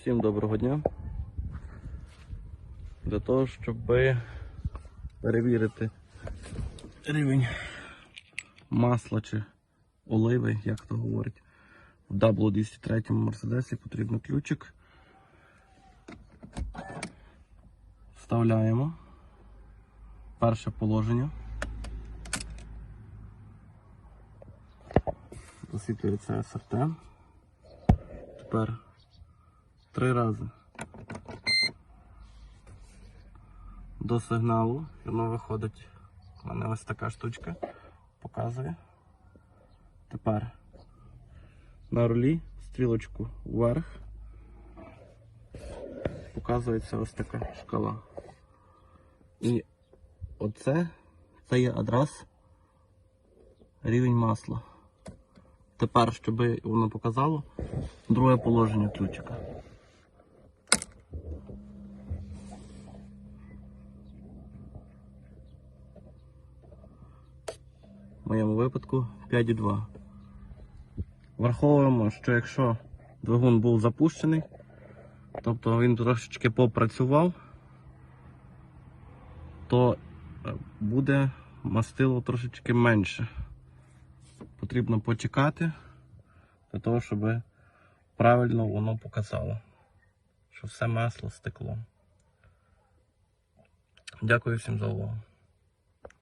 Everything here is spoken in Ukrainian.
Всім доброго дня. Для того, щоб перевірити рівень масла чи оливи, як то говорить, в W203 Мерседесі потрібен ключик. Вставляємо перше положення. Засвітлюється СРТ. Тепер три рази до сигналу. Воно виходить. У мене ось така штучка показує. Тепер на рулі стрілочку вверх. Показується ось така шкала. І оце це є адрес рівень масла. Тепер, щоб воно показало, друге положення ключика. В моєму випадку 5,2. Враховуємо, що якщо двигун був запущений, тобто він трошечки попрацював, то е, буде мастило трошечки менше. Потрібно почекати для того, щоб правильно воно показало, що все масло стекло. Дякую всім за увагу.